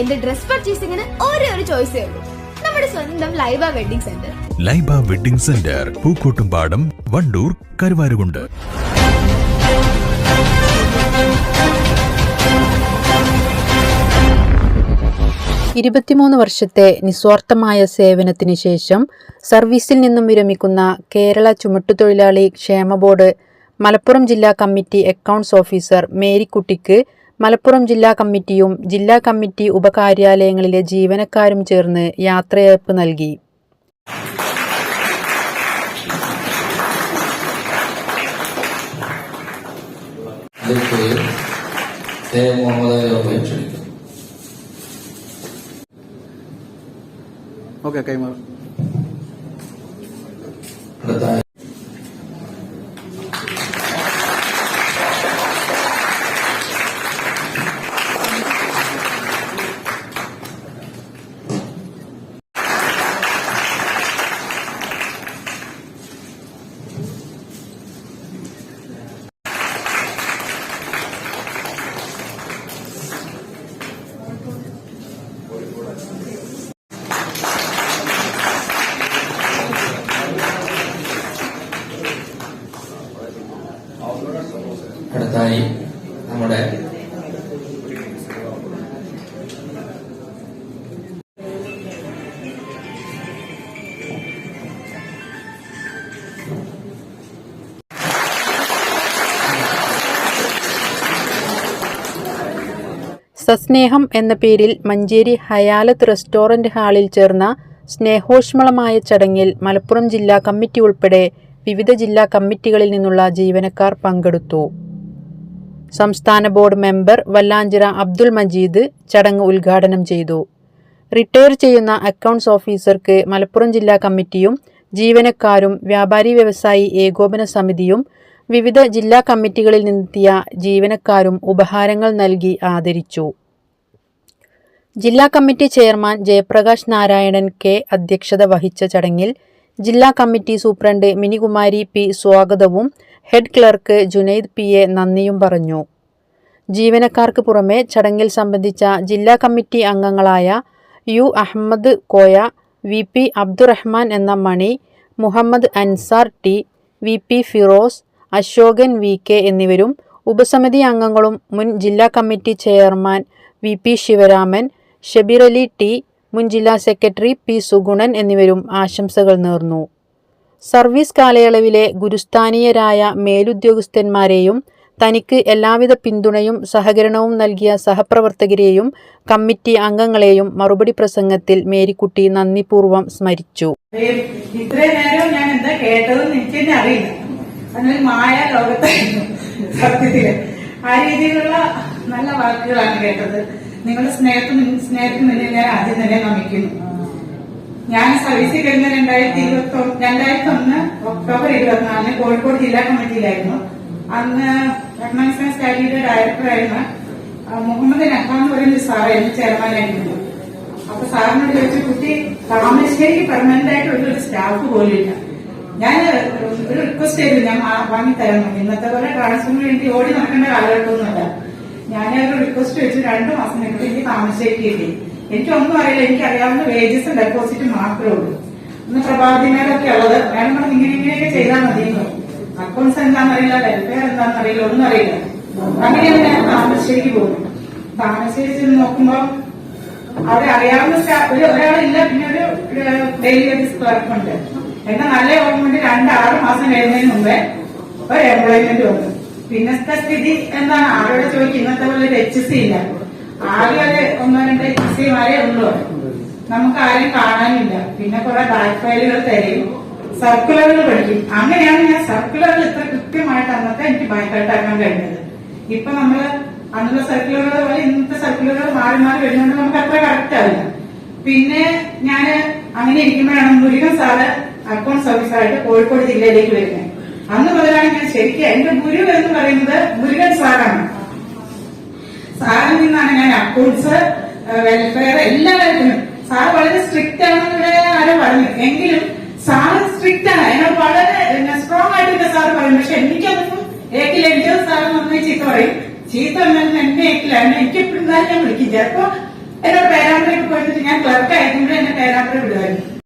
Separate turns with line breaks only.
എന്റെ ഡ്രസ് പർച്ചേസിംഗിന് ഒരേ ഒരു ചോയ്സ് ഉള്ളൂ. നമ്മുടെ സ്വന്തം Laiba wedding centre.
Laiba wedding centre Pookkottumpadam Wandoor Karuvarakundu.
ഇരുപത്തിമൂന്ന് വർഷത്തെ നിസ്വാർത്ഥമായ സേവനത്തിന് ശേഷം സർവീസിൽ നിന്നും വിരമിക്കുന്ന കേരള ചുമട്ടുതൊഴിലാളി ക്ഷേമ ബോർഡ് മലപ്പുറം ജില്ലാ കമ്മിറ്റി അക്കൗണ്ട്സ് ഓഫീസർ മേരിക്കുട്ടിക്ക് മലപ്പുറം ജില്ലാ കമ്മിറ്റിയും ജില്ലാ കമ്മിറ്റി ഉപകാര്യാലയങ്ങളിലെ ജീവനക്കാരും ചേർന്ന് യാത്രയയപ്പ് നൽകി.
ഓക്കെ കൈമാറും.
അടുത്തായി നമ്മുടെ
സസ്നേഹം എന്ന പേരിൽ മഞ്ചേരി ഹയാലത്ത് റെസ്റ്റോറന്റ് ഹാളിൽ ചേർന്ന സ്നേഹോഷ്മളമായ ചടങ്ങിൽ മലപ്പുറം ജില്ലാ കമ്മിറ്റി ഉൾപ്പെടെ വിവിധ ജില്ലാ കമ്മിറ്റികളിൽ നിന്നുള്ള ജീവനക്കാർ പങ്കെടുത്തു. സംസ്ഥാന ബോർഡ് മെമ്പർ വല്ലാഞ്ചിറ അബ്ദുൽ മജീദ് ചടങ്ങ് ഉദ്ഘാടനം ചെയ്തു. റിട്ടയർ ചെയ്യുന്ന അക്കൗണ്ട്സ് ഓഫീസർക്ക് മലപ്പുറം ജില്ലാ കമ്മിറ്റിയും ജീവനക്കാരും വ്യാപാരി വ്യവസായി ഏകോപന സമിതിയും വിവിധ ജില്ലാ കമ്മിറ്റികളിൽ നിന്നെത്തിയ ജീവനക്കാരും ഉപഹാരങ്ങൾ നൽകി ആദരിച്ചു. ജില്ലാ committee chairman Jayaprakash Narayanan K അധ്യക്ഷത വഹിച്ച ചടങ്ങിൽ ജില്ലാ കമ്മിറ്റി സൂപ്രണ്ട് മിനികുമാരി പി സ്വാഗതവും head clerk Junaid P A നന്ദിയും പറഞ്ഞു. ജീവനക്കാർക്ക് പുറമെ ചടങ്ങിൽ സംബന്ധിച്ച ജില്ലാ കമ്മിറ്റി അംഗങ്ങളായ U Ahammed Koya V P Abdurahman എന്ന Mani Muhammed Ansar T V P Firoz Ashokan V K എന്നിവരും ഉപസമിതി അംഗങ്ങളും മുൻ ജില്ലാ committee chairman V P Sivaraman Shabeer Ali T മുൻ ജില്ലാ സെക്രട്ടറി പി സുഗുണൻ എന്നിവരും ആശംസകൾ നേർന്നു. സർവീസ് കാലയളവിലെ ഗുരുസ്ഥാനീയരായ മേലുദ്യോഗസ്ഥന്മാരെയും തനിക്ക് എല്ലാവിധ പിന്തുണയും സഹകരണവും നൽകിയ സഹപ്രവർത്തകരെയും കമ്മിറ്റി അംഗങ്ങളെയും മറുപടി പ്രസംഗത്തിൽ മേരിക്കുട്ടി നന്ദിപൂർവം സ്മരിച്ചു.
ഇത്രയും നേരം ഞാൻ എന്താ കേട്ടതെന്ന് എനിക്ക് തന്നെ അറിയില്ല. അതിനൊരു മായ ലോകത്തായിരുന്നു സത്യത്തിൽ. ആ രീതിയിലുള്ള നല്ല വാക്കുകളാണ് കേട്ടത്. നിങ്ങളുടെ സ്നേഹത്തിന് സ്നേഹത്തിന് ഞാൻ ആദ്യം തന്നെ നമിക്കുന്നു. ഞാൻ സർവീസിൽ കഴിഞ്ഞ രണ്ടായിരത്തി ഇരുപത്തി രണ്ടായിരത്തി ഒന്ന് ഒക്ടോബർ ഇരുപത്തിനാലിന് കോഴിക്കോട് ജില്ലാ കമ്മിറ്റിയിലായിരുന്നു. അന്ന് എക്കണോമിക്സ് സ്റ്റാഡിയുടെ ഡയറക്ടറായിരുന്ന മുഹമ്മദ് നഹാം എന്ന് പറയുന്ന സാറായിരുന്നു ചെയർമാനായിരുന്നു. അപ്പൊ സാറിനോട് ചോദിച്ചു കുട്ടി താമരശ്ശേരി പെർമനന്റ് ആയിട്ട് ഒരു സ്റ്റാഫ് പോലില്ല ഞാൻ ഒരു റിക്വസ്റ്റ് ചെയ്തു ഞാൻ വാങ്ങി തരണം ഇന്നത്തെ പോലെ ട്രാൻസ്ഫറിന് വേണ്ടി ഓടി നടക്കേണ്ട കാലഘട്ടമൊന്നുമല്ല. ഞാൻ ഒരു റിക്വസ്റ്റ് വെച്ച് രണ്ടു മാസം കഴിഞ്ഞിട്ട് എനിക്ക് താമരശ്ശേരി കിട്ടി എനിക്കൊന്നും അറിയില്ല. എനിക്ക് അറിയാവുന്ന വേജസും ഡെപ്പോസിറ്റും മാത്രമേ ഉള്ളൂ. ഇന്ന് പ്രഭാതിനോടൊക്കെ ഉള്ളത്. വേണം നമ്മൾ ഇങ്ങനെ ഇങ്ങനെയൊക്കെ ചെയ്താൽ മതി അക്കൗണ്ട്സ് എന്താണെന്നറിയില്ല വെൽഫെയർ എന്താണെന്നറിയില്ല ഒന്നും അറിയില്ല. അങ്ങനെ ഞാൻ താമരശ്ശേരിക്ക് പോകുന്നത്. താമരശ്ശേരി ചെന്ന് നോക്കുമ്പോൾ അവിടെ അറിയാവുന്ന ഒരു ഒരാളില്ല പിന്നെ ഒരു ഡെയിലി വേജസ് ക്ലർക്ക് ഉണ്ട്. നല്ല ഓർമ്മയുണ്ട്. രണ്ട് ആറ് മാസം കഴിയുന്നതിന് മുമ്പേ ഒരു എംപ്ലോയ്മെന്റ് വന്നു. പിന്നത്തെ സ്ഥിതി എന്താണ്? ആരോടെ ചോദിക്കും ഇന്നത്തെ പോലെ ഒരു എച്ച് സി ഇല്ല. ആകെ ഒരു ഒന്നോ രണ്ടോ എച്ച് സിമാരെ ഉള്ളൂ. നമുക്ക് ആരും കാണാനില്ല. പിന്നെ കുറെ ബാക്ക് ഫയലുകൾ തരും. സർക്കുലറുകൾ പഠിക്കും. അങ്ങനെയാണ് ഞാൻ സർക്കുലറിൽ ഇത്ര കൃത്യമായിട്ട് അന്നത്തെ എനിക്ക് ഭയങ്കരമായിട്ടാക്കാൻ കഴിഞ്ഞത്. ഇപ്പൊ നമ്മൾ അന്നുള്ള സർക്കുലറുകൾ പോലെ ഇന്നത്തെ സർക്കുലറുകൾ മാറി മാറി വരുന്നുണ്ട് നമുക്ക് അത്ര കറക്റ്റ് ആവില്ല. പിന്നെ ഞാൻ അങ്ങനെ ഇരിക്കുമ്പോഴാണ് മുരുകൻ സാറ് അക്കൗണ്ട്സ് ഓഫീസറായിട്ട് കോഴിക്കോട് ജില്ലയിലേക്ക് വരുന്നത്. അന്ന് മുതലാണ് ഞാൻ ശരിക്കും എന്റെ ഗുരു എന്ന് പറയുന്നത് മുരുകൻ സാറാണ്. അക്കൗണ്ട്സ് വെൽഫെയർ എല്ലാ കാര്യത്തിലും സാർ വളരെ സ്ട്രിക്റ്റ് ആണെന്ന് ഇവിടെ ആരോ പറഞ്ഞു. എങ്കിലും സാർ സ്ട്രിക്റ്റ് ആണ്. എന്നോട് വളരെ സ്ട്രോങ് ആയിട്ട് സാർ പറയും. പക്ഷെ എനിക്കതൊന്നും ഏക്കില്ല. എനിക്ക് സാർ നന്നായി ചീത്ത പറയും. ചീത്ത പറഞ്ഞാൽ എന്നെ ഏക്കില്ല. എന്നെ എനിക്ക് എപ്പോഴും ഞാൻ വിളിക്കും. ചിലപ്പോ എന്നോട് പേരാമ്പ്രയൊക്കെ പോയിട്ട് ഞാൻ ക്ലർക്ക് അയക്കുമ്പോഴേ എന്നെ പേരാമ്പ്ര വിടുമായിരുന്നു